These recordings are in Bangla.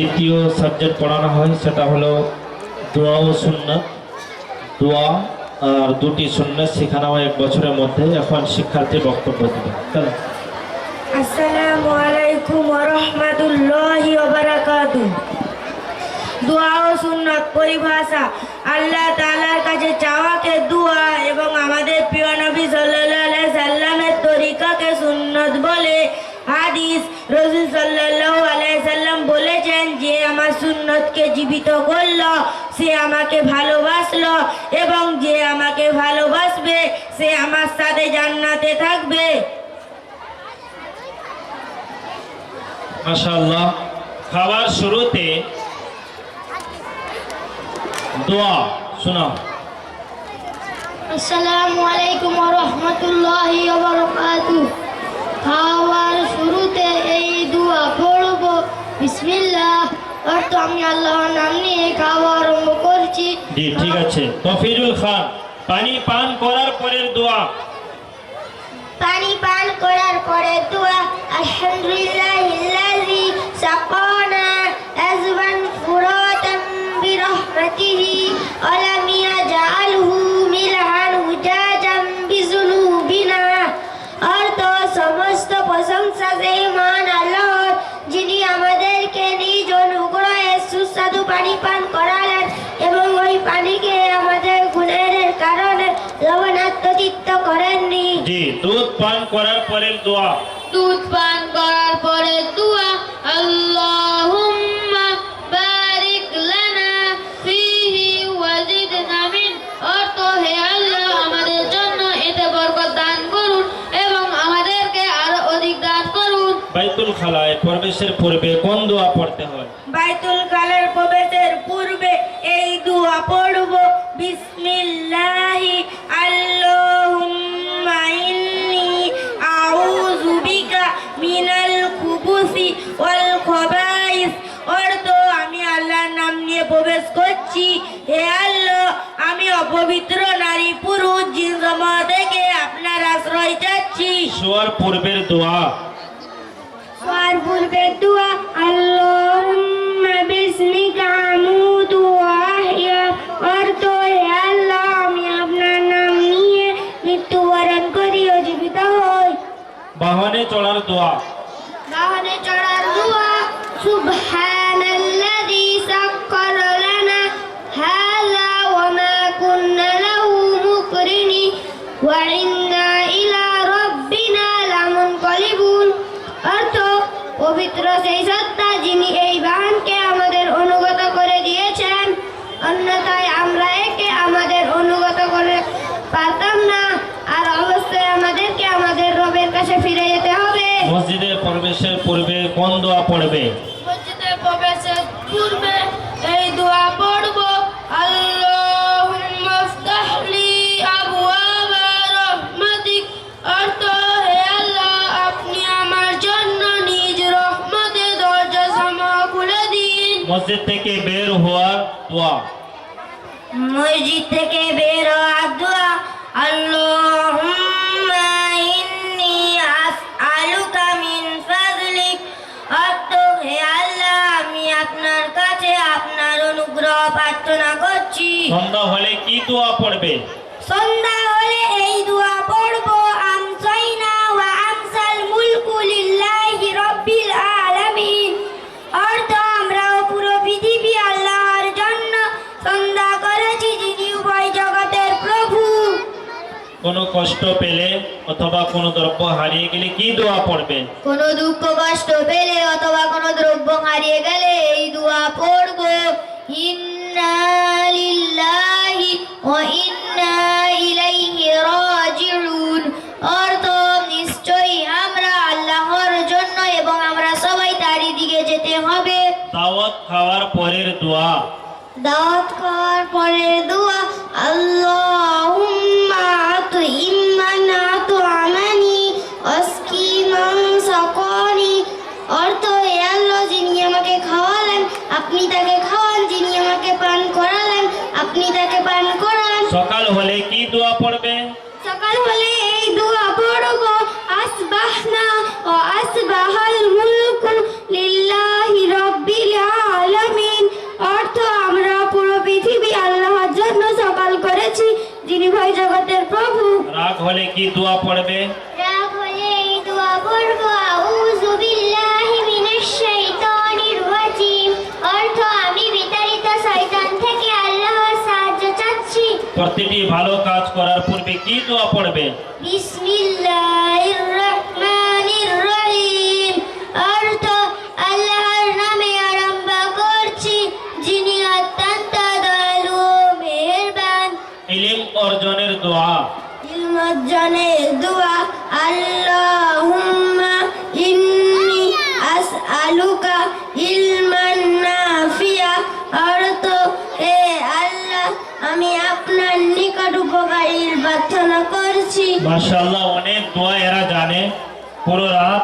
তৃতীয় সাবজেক্ট পড়ানো হয়, সেটা হলো দোয়া ও সুন্নাত। দোয়া আর দুটি সুন্নাত শেখানো হয় এক বছরের মধ্যে, এখন শিক্ষার্থী বক্তব্য দেবে। আসসালামু আলাইকুম দোয়া ও পরিভাষা আল্লাহ তাআলার কাছে চাওয়াকে দোয়া এবং আমাদের প্রিয় নবী আলাইহি সাল্লামের তরিকাকে সুন্নত বলে হাদিস। রাসূল সাল্লাল্লাহু আমার সুন্নতকে জীবিত করল সে আমাকে ভালোবাসলো এবং যে আমাকে ভালোবাসবে সে আমার সাথে জান্নাতে থাকবে। মাশাআল্লাহ। খাবার শুরুতে দোয়া শোনাও। আসসালামু আলাইকুম রহমতুল্লাহি বারাকাতু খাওয়ার শুরুতে এই দোয়া পড়ব। বিসমিল্লাহ। অর্থ আমি আল্লাহর নাম নিয়ে খাওয়া আরম্ভ করছি। জি ঠিক আছে। তফিজুল খান পানি পান করার পরের দোয়া। পানি পান করার পরে দোয়া সাকানা বিরহমাতিহি ওয়া লাম ইয়াজআলহু মিলহান উজাজাম অর্থ সমস্ত প্রশংসা সেই মহান আল্লাহর যিনি আমাদেরকে অনুগ্রহে সুস্বাদু পানি পান করালেন এবং ওই পানিকে আমাদের গুণের কারণে লবণাত্মচিত্ত করেননি। জি দুধ পান করার পরের দোয়া। দুধ পান করার পরে দোয়া আল্লাহুম্মা প্রবেশের পূর্বে কোন দোয়া পড়তে হয়? বাইতুল কালের প্রবেশের পূর্বে এই দোয়া পড়ব বিসমিল্লাহি আল্লাহুম্মা ইন্নি আউযু বিকা মিনাল খুবুসি ওয়াল খবাইস। অর্থ আমি আল্লাহর নাম নিয়ে প্রবেশ করছি। হে আল্লাহ আমি অপবিত্র নারী পুরুষ জিন জমা থেকে আপনার আশ্রয় চাচ্ছি। শোয়ার পূর্বের দোয়া আর পূর্বে দোয়া আল্লাহুম্মা বিসমিকা আমুতু ওয়া আহইয়া অর্থ হে আল্লাহ আমি আপনার নাম নিয়ে মৃত্যুবরণ করি ও জীবিত হই। বাহনে চড়ার দোয়া। বাহনে চড়ার দোয়া সুবহানাল্লাযী পবিত্র সেই সত্তা যিনি এই বাহনকে আমাদের অনুগত করে দিয়েছেন। অন্যথায় আমরা একে আমাদের অনুগত করে পারতাম না। আর অবশ্যই আমাদেরকে আমাদের রবের কাছে ফিরে যেতে হবে। মসজিদে প্রবেশের পূর্বে কোন দোয়া পড়বে? মসজিদে প্রবেশের পূর্বে এই দোয়া পড়ব। আল্লাহুম্মা মসজিদ থেকে বের হওয়ার দোয়া। মসজিদ থেকে বের হওয়ার দোয়া আল্লাহুম্মা ইন্নী আসআলুকা মিন হে আল্লাহ আমি আপনার কাছে আপনার অনুগ্রহ প্রার্থনা করছি। সন্ধ্যা হলে কি দোয়া পড়বে? সন্ধ্যা কোনো কষ্ট পেলে অথবা কোনো দ্রব্য হারিয়ে গেলে কি দোয়া পড়বে? কোনো দুঃখ কষ্ট পেলে অথবা কোনো দ্রব্য হারিয়ে গেলে এই দোয়া পড়ব। ইন্না লিল্লাহি ওয়া ইন্না ইলাইহি রাজিউন। অর্থ নিশ্চয়ই আমরা আল্লাহর জন্য এবং আমরা সবাই তারই দিকে যেতে হবে। দাওয়াত খাওয়ার পরের দোয়া। দাওয়াত খাওয়ার পরে দোয়া আল্লাহুম্মা আপনি তাকে খাওয়ান যিনি আমাকে পান করালেন আপনি তাকে পান করান। সকাল হলে কি দোয়া পড়বে? সকাল হলে এই দোয়া পড়ব আসবাহনা ও আসবাহাল মুলক লিল্লাহি রাব্বিল আলামিন। অর্থ আমরা পুরো পৃথিবী আল্লাহর জন্য সকাল করেছি যিনি ভাই জগতের প্রভু। রাগ হলে কি দোয়া পড়বে? প্রতিটি ভালো কাজ করার পূর্বে কি দোয়া পড়বে বিসমিল্লাহির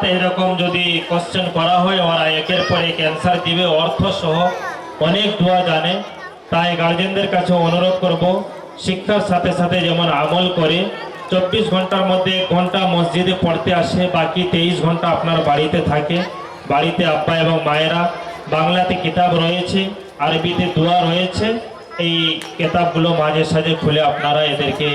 রাত এরকম যদি কোশ্চেন করা হয়, ওরা একের পর এক অ্যান্সার দিবে। অর্থ সহ অনেক দোয়া জানে। তাই গার্জেনদের কাছে অনুরোধ করব, শিক্ষার সাথে সাথে যেমন আমল করে, চব্বিশ ঘণ্টার মধ্যে এক ঘণ্টা মসজিদে পড়তে আসে, বাকি তেইশ ঘণ্টা আপনার বাড়িতে থাকে। বাড়িতে আব্বা এবং মায়েরা, বাংলাতে কিতাব রয়েছে, আরবিতে দোয়া রয়েছে। এই কেতাবগুলো মাঝে সাঝে খুলে আপনারা এদেরকে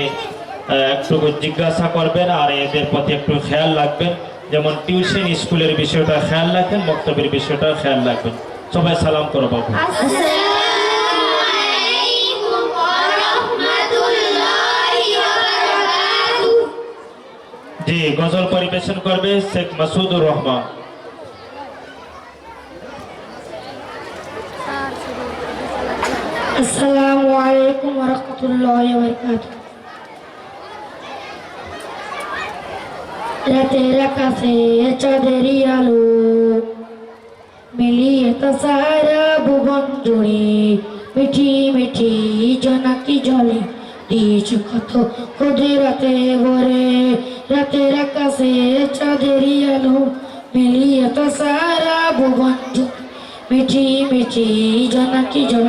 একটু জিজ্ঞাসা করবেন আর এদের প্রতি একটু খেয়াল রাখবেন। যেমন টিউশন স্কুলের বিষয়টা খেয়াল রাখেন বক্তব্যের বিষয়টা খেয়াল রাখবেন। সবাই সালাম করো বাবু। ওয়া ওয়া বারাকাতুহু জি, গজল পরিবেশন করবে শেখ মাসুদুর রহমান। আসসালামু আলাইকুম রহমতুল্লাহ বরকাত রাতের আকাশে চাঁদেরই আলো। মিলিয়ে তো সারা ভুবন জুড়ে মিঠি মিঠি জনাকি জলে। দিয়েছ কত খুদে রাতে ভরে রাতের আকাশে মিলিয়ে তো সারা ভুবন জুড়ে মিঠি মিঠি জনাকি জল।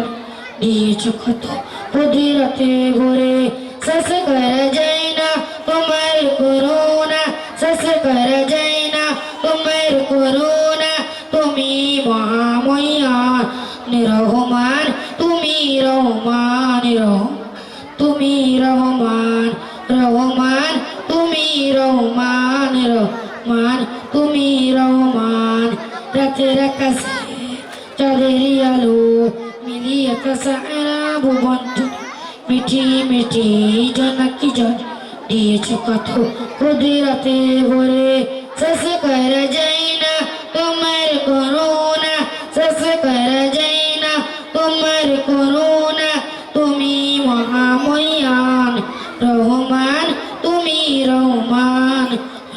দিয়েছ কত প্রতিরাতে ভরে, শেষ করা যায় না তোমার শেষ করা যায় না তোমার করুণা তুমি মহাময়ান নিরহমান তুমি রহমান রহমান তুমি রহমান রহমান তুমি রহমান রহমান তুমি রহমান রাতের আকাশে চাঁদেরই আলো মিলিয়ে সারা ভুবন মিঠি মিঠি জনাকি জল দিয়েছ কত রাতে ভরে শেষ করা যায় না, তোমার করুণা শেষ করা যায় না, তোমার করুণা তুমি মহাময়ান রহমান, তুমি রহমান।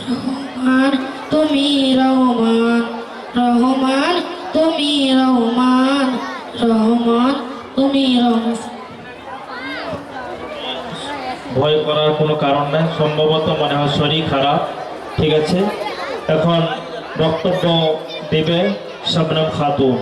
রহমান, তুমি রহমান। রহমান, তুমি রহমান। রহমান, তুমি রহমান। ভয় করার কোনো কারণ নাই। সম্ভবত মনে হয় শরীর খারাপ, ঠিক আছে? এখন বক্তব্য দেবে শবনম খাতুন।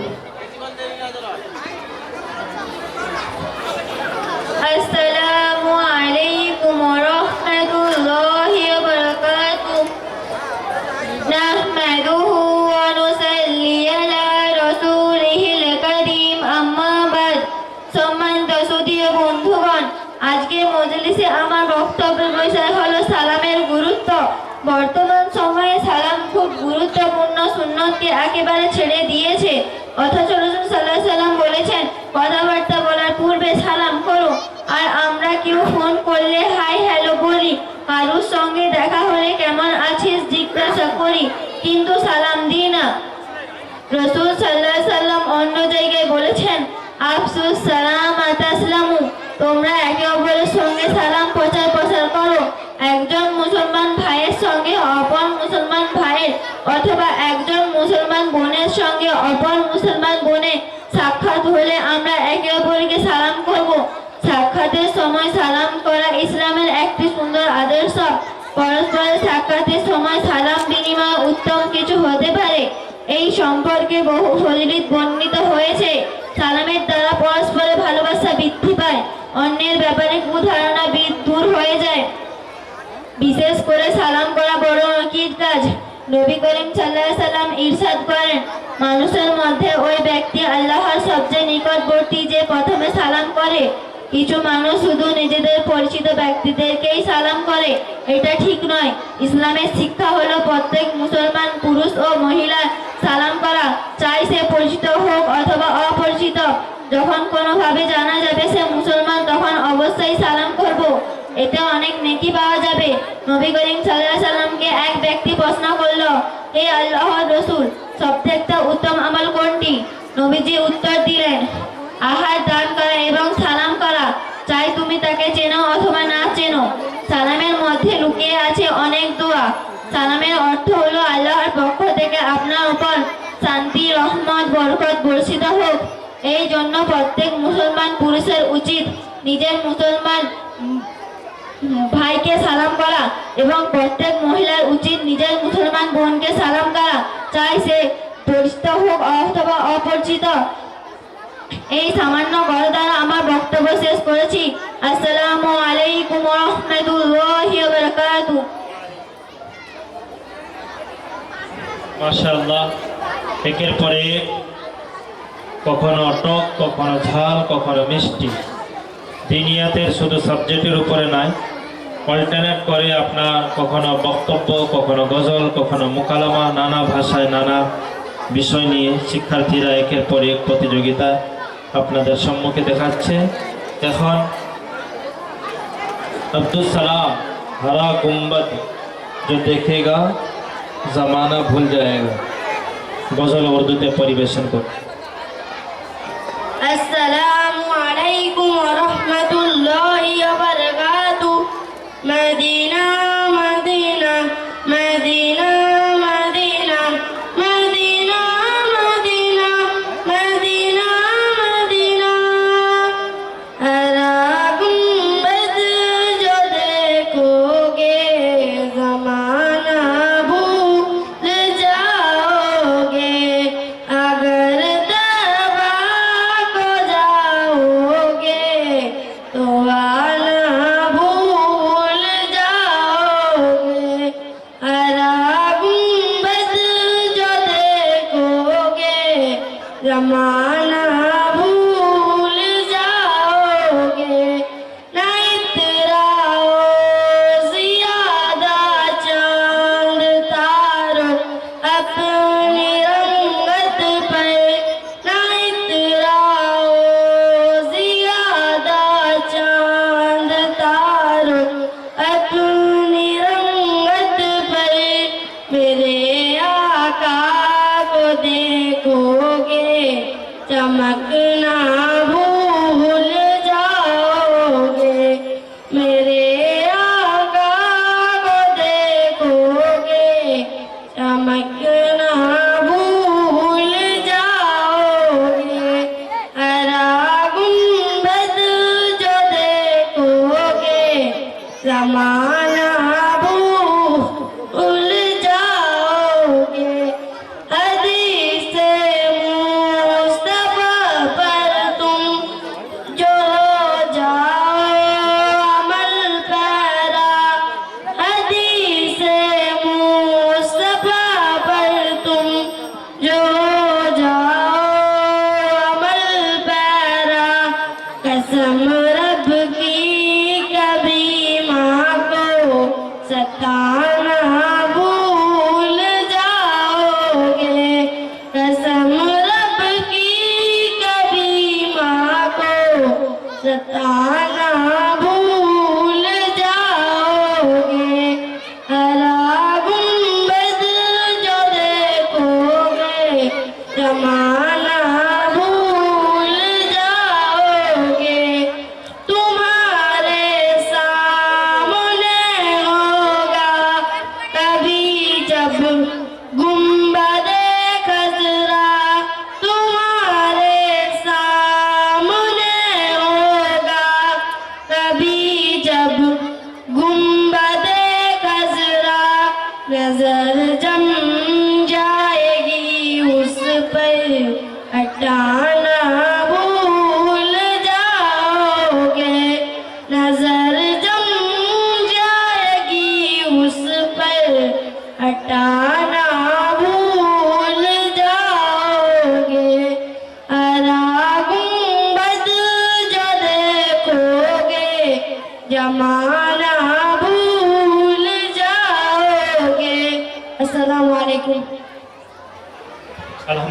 বর্তমান সময়ে সালাম খুব গুরুত্বপূর্ণ সুন্নতকে একেবারে ছেড়ে দিয়েছে। অথচ রসুল সাল্লাহ সাল্লাম বলেছেন, কথাবার্তা বলার পূর্বে সালাম করো, আর আমরা কেউ ফোন করলে হাই হ্যালো বলি, কারুর সঙ্গে দেখা হলে কেমন আছিস জিজ্ঞাসা করি, কিন্তু সালাম দিই না। রসুল সাল্লাহ সাল্লাম অন্য জায়গায় বলেছেন, আফসুস সালাম আতাসলামু তোমরা একে অপরের সঙ্গে সালাম প্রচার প্রসার করো, একজন অপর মুসলমান বোনের সাক্ষাৎ হলে আমরা একে অপরকে সালাম করব। সাক্ষাতের সময় সালাম করা ইসলামের একটি সুন্দর আদর্শ। পরস্পরের সাক্ষাতের সময় সালাম বিনিময় উত্তম কিছু হতে পারে। এই সম্পর্কে বহু ফজিলত বর্ণিত হয়েছে। সালামের দ্বারা পরস্পরের ভালোবাসা বৃদ্ধি পায়। অন্যের ব্যাপারে কুধারণা দূর হয়ে যায়। বিশেষ করে সালাম করা বড় নকির কাজ। নবী করিম সাল্লাহ সাল্লাম ইরশাদ করেন মানুষের মধ্যে ওই ব্যক্তি আল্লাহর সবচেয়ে নিকটবর্তী যে প্রথমে সালাম করে, কিছু মানুষ শুধু নিজেদের পরিচিত ব্যক্তিদেরকেই সালাম করে, এটা ঠিক নয়। ইসলামের শিক্ষা হলো প্রত্যেক মুসলমান পুরুষ ও মহিলা সালাম করা, চাই সে পরিচিত হোক অথবা অপরিচিত। যখন কোনোভাবে জানা যাবে সে মুসলমান, তখন অবশ্যই সালাম করব। এতে অনেক নেকি পাওয়া যাবে। নবী করিম সাল্লাহ সাল্লামকে এক ব্যক্তি প্রশ্ন করল, হে আল্লাহর রসুল সবথেকে উত্তম আমল কোনটি? নবীজি উত্তর দিলেন, আহার, দান করা এবং সালাম করা। চাই তুমি তাকে চেনো অথবা না চেনো। সালামের মধ্যে লুকিয়ে আছে অনেক দোয়া। সালামের অর্থ হলো আল্লাহর পক্ষ থেকে আপনার উপর শান্তি, রহমত, বরকত বর্ষিত হোক। এই জন্য প্রত্যেক মুসলমান পুরুষের উচিত নিজের মুসলমান ভাইকে সালাম করা এবং প্রত্যেক মহিলার উচিত নিজের মুসলমান বোনকে সালাম করা। চাই সে পরিচিত হোক অথবা অপরিচিত। এই সামান্য কথা দ্বারা আমার বক্তব্য শেষ করেছি। আসসালামু আলাইকুম রহমতুল্লাহি ওয়া মাশাআল্লাহ, একের পরে কখনো টক কখনো ঝাল, কখনো মিষ্টি। দিনিয়াতের শুধু সাবজেক্টের উপরে নয় অল্টারনেট করে আপনার কখনো বক্তব্য, কখনো গজল, কখনো মোকালামা, নানা ভাষায় নানা বিষয় নিয়ে শিক্ষার্থীরা একের পর এক প্রতিযোগিতা আপনাদের সম্মুখে দেখাচ্ছে। এখন আব্দুল সালাম, হারা गुम्बद যে দেখেগা ज़माना ভুল যায় গজল উর্দুতে পরিবেশন को अस्सलाम वालेकुम व रहमतुल्लाहि व إِلَىٰ Ramana.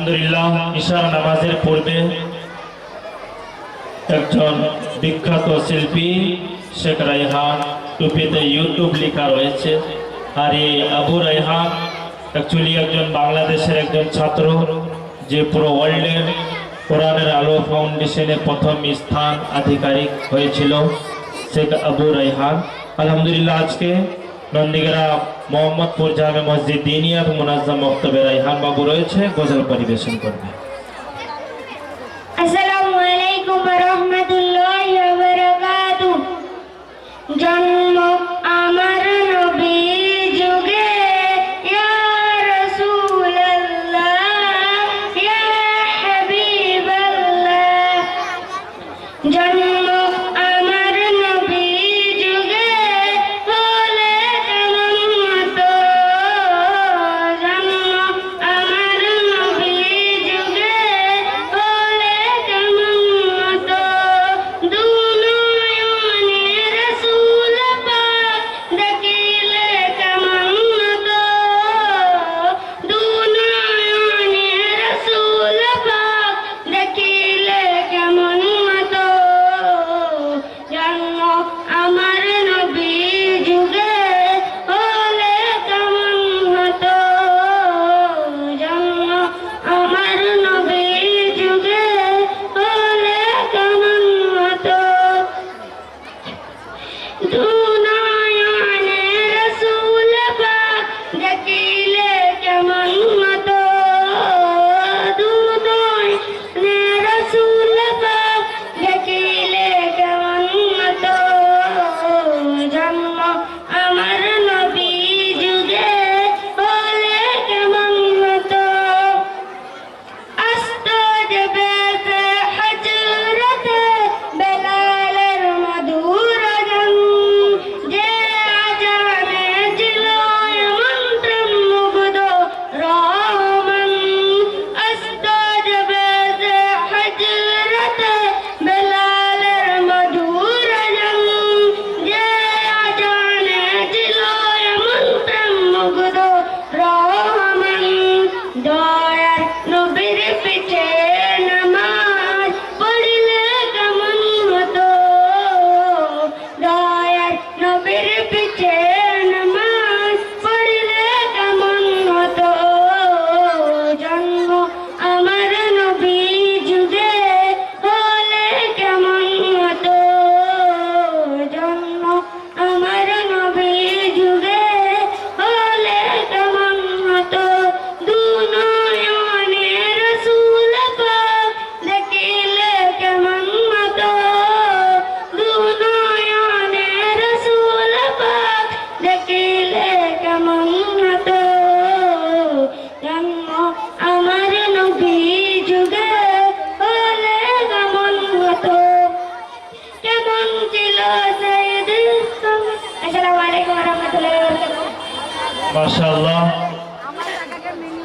আলহামদুলিল্লাহ ইশার নামাজের পূর্বে একজন বিখ্যাত শিল্পী শেখ রাইহান টুপিতে ইউটিউব লেখা রয়েছে। আর এই আবু রাইহান অ্যাকচুয়ালি একজন বাংলাদেশের একজন ছাত্র, যে পুরো ওয়ার্ল্ডের কোরআনের আলো ফাউন্ডেশনের প্রথম স্থান আধিকারিক হয়েছিল শেখ আবু রাইহান। আলহামদুলিল্লাহ, আজকে নন্দীগ্রাম মোহাম্মদপুর জামে মসজিদ দিনিয়া এবং মোনাজাম মক্তবে রাইহান বাবু রয়েছে। গজল পরিবেশন করবে। আসসালামু আলাইকুম ওয়া রাহমাতুল্লাহি বারাকাতু জন্ম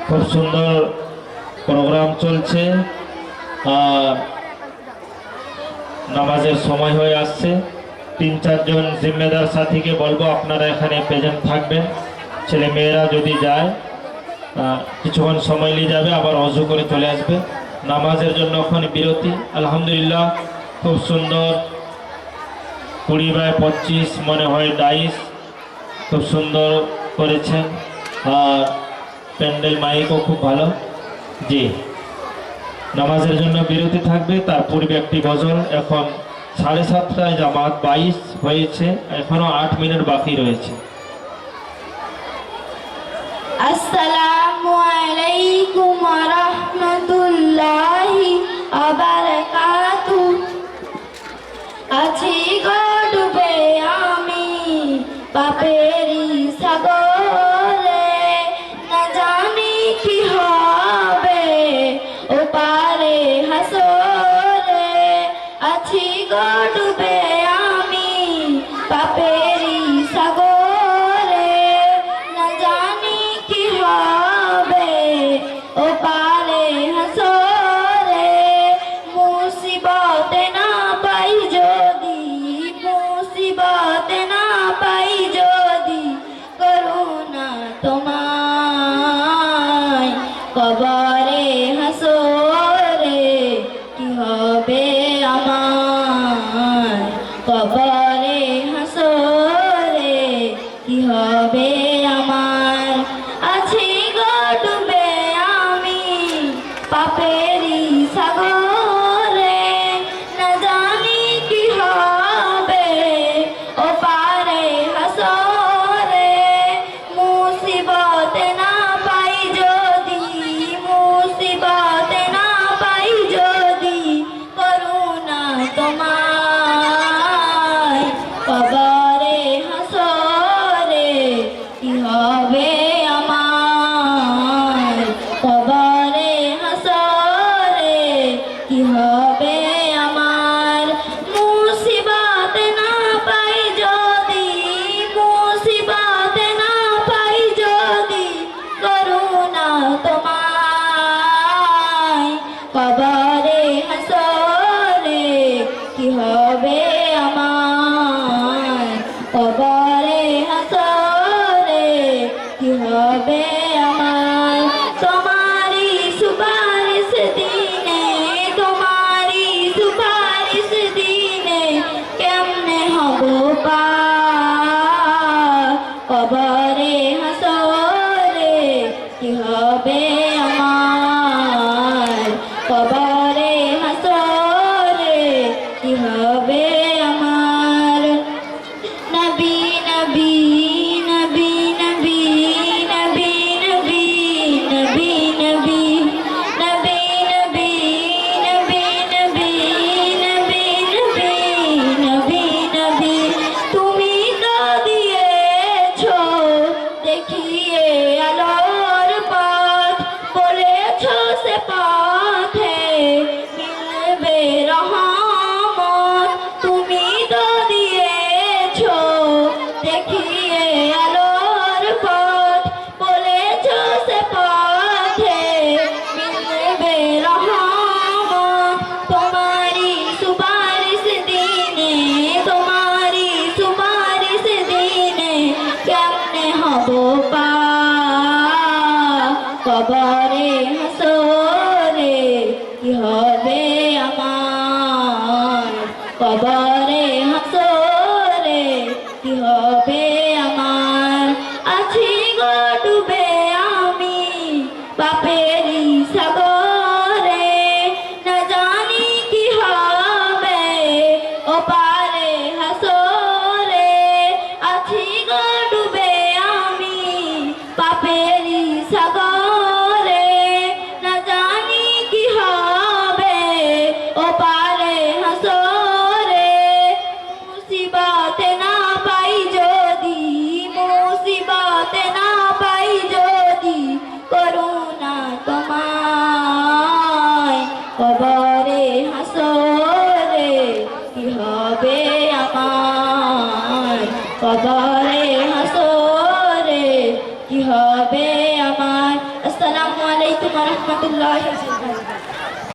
খুব সুন্দর প্রোগ্রাম চলছে। আর নামাজের সময় হয়ে আসছে। তিন চারজন জিম্মেদার সাথীকে বলব, আপনারা এখানে প্রেজেন্ট থাকবেন। ছেলে মেয়েরা যদি যায় কিছুক্ষণ সময় নিয়ে যাবে, আবার অজু করে চলে আসবে। নামাজের জন্য এখন বিরতি। আলহামদুলিল্লাহ, খুব সুন্দর কুড়ি বাই পঁচিশ মনে হয় ডাইস। খুব সুন্দর করেছেন। আর প্যান্ডেল মাইকও খুব ভালো। জি। নামাজের জন্য বিরতি থাকবে, তার পূর্বে একটি গজল। এখন সাড়ে সাতটায় জামাত বাইশ হয়েছে। এখনও আট মিনিট বাকি রয়েছে। আছি 宝贝